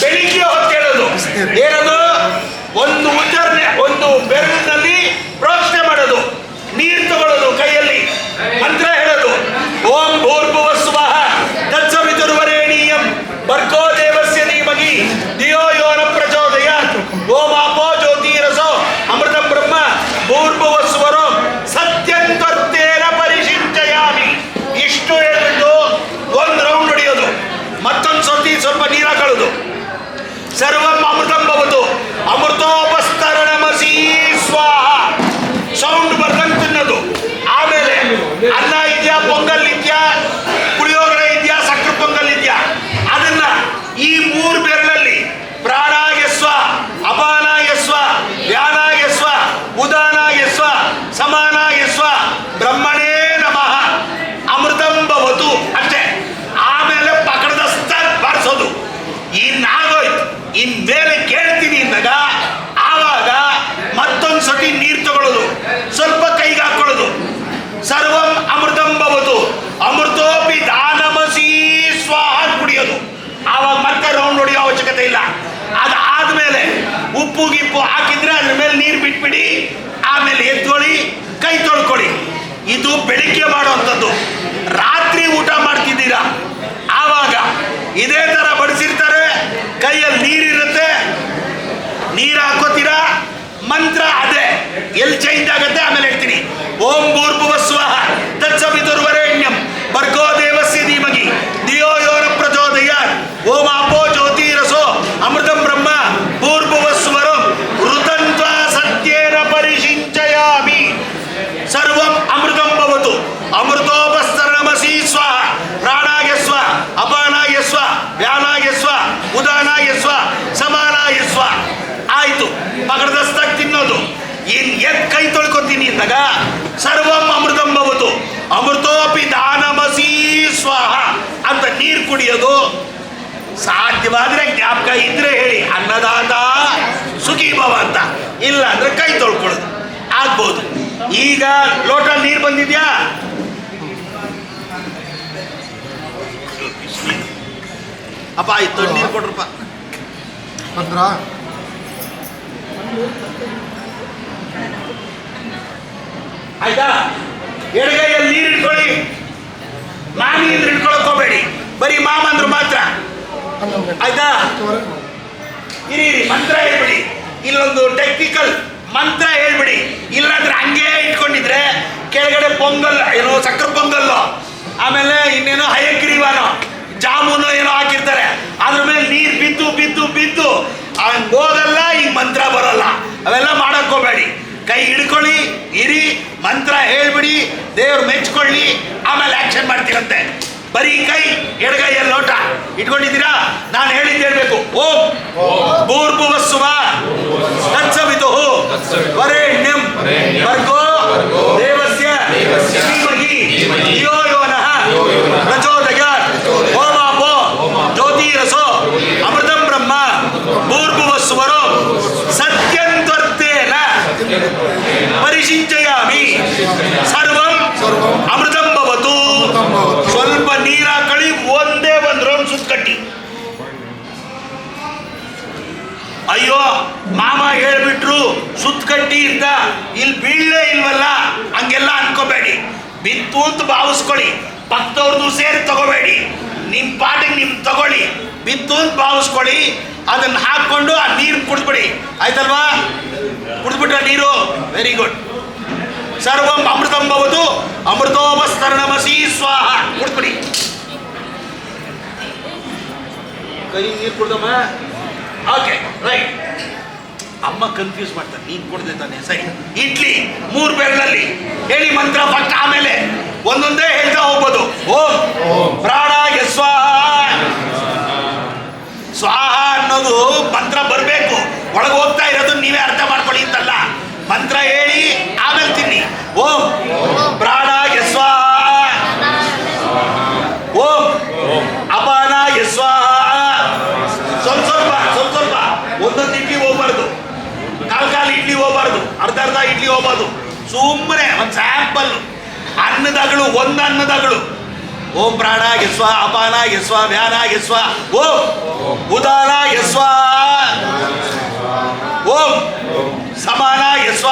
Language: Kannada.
ಬೆಳಿಗ್ಗೆ ಹೊತ್ತು ಹೇಳೋದು ಏನದು? ಒಂದು ಉತ್ತರ ಕುಡಿಯೋ ಅವಶ್ಯಕತೆ ಇಲ್ಲ. ಅದಾದ್ಮೇಲೆ ಉಪ್ಪು ಗಿಪ್ಪು ಹಾಕಿದ್ರೆ ಅದ್ರ ಮೇಲೆ ನೀರು ಬಿಟ್ಬಿಡಿ, ಆಮೇಲೆ ಎತ್ಕೊಳ್ಳಿ ಕೈ ತೊಳ್ಕೊಳ್ಳಿ. ಇದು ಬೆಳಿಗ್ಗೆ ಮಾಡುವಂಥದ್ದು. ರಾತ್ರಿ ಊಟ ಮಾಡ್ತಿದ್ದೀರಾ? ಆವಾಗ ಇದೇ ತರ ಬಡಿಸಿರ್ತಾರೆ, ಕೈಯಲ್ಲಿ ನೀರಿರುತ್ತೆ ನೀರು ಹಾಕೋತೀರಾ? ಮಂತ್ರ ಅದೇ. ಎಲ್ಲಿ ಚೇಂಜ್ ಆಗುತ್ತೆ? ಆಮೇಲೆ ಹೇಳ್ತೀನಿ. ಓಂ ತೊಳ್ಕೊತೀನಿ ಸರ್ವಂ ಅಮೃತಂ ಭವತು. ಅಮೃತೋಪಿ ದಾನಮಸಿ ಸ್ವಾಹ. ಅಂತ ನೀರು ಕುಡಿಯೋದು ಸಾಧ್ಯವಾದ್ರೆ ಜ್ಞಾಪಕ ಇದ್ರೆ ಹೇಳಿ, ಅನ್ನದಾತ ಸುಖಿ ಭವ ಅಂತ. ಇಲ್ಲ ಅಂದ್ರೆ ಕೈ ತೊಳ್ಕೊಳ್ಳೋದು. ಆಗ್ಬೋದು. ಈಗ ಲೋಟ ನೀರು ಬಂದಿದ್ಯಾ? ಅಪ್ಪ ಆಯ್ತು ನೀರು ಕೊಡ್ರಪ್ಪ. ಬಂದ್ರ? ಆಯ್ತಾ? ಎಡಗೈಯಲ್ಲಿ ನೀರು ಇಟ್ಕೊಳ್ಳಿ ನಾನು ಇಟ್ಕೊಳಕ್ ಹೋಗ್ಬೇಡಿ. ಬರೀ ಮಾಮಂದ್ರು ಮಾತ್ರ. ಆಯ್ತಾ? ಇರಿ ಇರಿ ಮಂತ್ರ ಹೇಳ್ಬಿಡಿ. ಇಲ್ಲೊಂದು ಟೆಕ್ನಿಕಲ್ ಮಂತ್ರ ಹೇಳ್ಬಿಡಿ. ಇಲ್ಲಾಂದ್ರೆ ಹಂಗೆ ಇಟ್ಕೊಂಡಿದ್ರೆ ಕೆಳಗಡೆ ಪೊಂಗಲ್, ಏನೋ ಸಕ್ಕರೆ ಪೊಂಗಲ್ಲು, ಆಮೇಲೆ ಇನ್ನೇನೋ ಹಯಗ್ರೀವಾನೋ, ಜಾಮೂನು ಏನೋ ಹಾಕಿರ್ತಾರೆ. ಅದ್ರ ಮೇಲೆ ನೀರು ಬಿದ್ದು ಬಿದ್ದು ಬಿದ್ದು ಹಂಗೆ ಹೋಗಲ್ಲ ಈಗ ಮಂತ್ರ ಬರಲ್ಲ. ಅವೆಲ್ಲ ಮಾಡಕ್ ಕೈ ಹಿಡ್ಕೊಳ್ಳಿ, ಇರಿ ಮಂತ್ರ ಹೇಳ್ಬಿಡಿ ದೇವ್ರು ಮೆಚ್ಕೊಳ್ಳಿ ಆಮೇಲೆ ಆಕ್ಷನ್ ಮಾಡ್ತೀರಂತೆ. ಬರೀ ಕೈ ಎಡಗೈಯಲ್ಲಿ ಲೋಟ. ಇಟ್ಕೊಂಡಿದ್ದೀರಾ? ನಾನು ಹೇಳಿದ್ದು ಹೇಳ್ಬೇಕು. ಓಂ. ಭೂರ್ಭುವಸ್ಸುವ. ತತ್ಸವಿತು ವರೇಣ್ಯಂ. ಭರ್ಗೋ ಮಾಮ ಹೇಳ್ಬಿಟ್ರು ಸುತ್ತಕಟ್ಟಿ ಅಂತ ಇಲ್ಲಿ ಬೀಳಲೇ ಇಲ್ವಲ್ಲ, ಹಂಗೆಲ್ಲ ಅನ್ಕೋಬೇಡಿ. ಬಿತ್ತು ಅಂತ ಭಾವಿಸ್ಕೊಳ್ಳಿ ಪಕ್ಕದವ್ರದ್ದು ಸೇರಿ ತಗೋಬೇಡಿ. ನಿಮ್ಮ ಪಾಟಿಗೆ ನಿಮ್ಮ ತಗೊಳ್ಳಿ. ಬಿತ್ತು ಅಂತ ಭಾವಿಸ್ಕೊಳ್ಳಿ, ಅದನ್ನ ಹಾಕೊಂಡು ಆ ನೀರು ಕುಡಿದ್ಬಿಡಿ. ಆಯ್ತಲ್ವಾ? ಕುಡಿದ್ಬಿಟ್ರ ನೀರು? ವೆರಿ ಗುಡ್ ಸರ್ವಂ ಅಮೃತಂ ಭವತು ಅಮೃತೋಪಸ್ತರಣಮಸಿ ಸ್ವಾಹ. ಕುಡಿದ್ಬಿಡಿ. ಕೈ ನೀರು ಕುಡ್ದಮ್ಮ? ಓಕೆ ರೈಟ್ ಅಮ್ಮ ಕನ್ಫ್ಯೂಸ್ ಮಾಡ್ತಾರೆ ನೀನ್ ಕೊಡದೆ ತಾನೆ? ಸರಿ ಇಡ್ಲಿ ಮೂರು ಬೆರಳಲ್ಲಿ ಹೇಳಿ ಮಂತ್ರ ಫಸ್ಟ್ ಆಮೇಲೆ ಒಂದೊಂದೇ ಹೇಳ್ತಾ ಹೋಗ್ಬೋದು. ಓ. ಪ್ರಾಣ ಸ್ವಾಹ. ಸ್ವಾಹ ಅನ್ನೋದು ಮಂತ್ರ ಬರಬೇಕು. ಒಳಗೆ ಹೋಗ್ತಾ ಇರೋದು ನೀವೇ ಅರ್ಥ ಮಾಡ್ಕೊಳ್ಳಿ ಅಂತಲ್ಲ. ಮಂತ್ರ ಹೇಳಿ ಆಮೇಲೆ ತಿನ್ನಿ. ಓ. ಪ್ರಾಣ ಸ್ವಾಹ. ಓಂ. ಅಪಾನ ಸ್ವಾಹ. ಸ್ವಲ್ಪ ಸ್ವಲ್ಪ ಸ್ವಲ್ಪ. ಸ್ವಲ್ಪ ಒಂದೊಂದು ಇಡ್ಲಿ ಹೋಗ್ಬಾರ್ದು ಕಾಲ್ ಕಾಲು ಇಡ್ಲಿ ಹೋಗ್ಬಾರ್ದು ಅರ್ಧ ಅರ್ಧ ಇಡ್ಲಿ ಹೋಗ್ಬೋದು. ಸುಮ್ಮನೆ ಒಂದು ಸ್ಯಾಂಪಲ್ ಅನ್ನದಗಳು, ಒಂದು ಅನ್ನದಗಳು. ಓಂ ಪ್ರಾಣ ಯಸ್ವ ಅಪಾನ ಯಸ್ವ ವ್ಯಾನ ಯಸ್ವ ಓಂ ಉದಾನ ಯಸ್ವ ಓಂ ಸಮಾನ ಯಸ್ವ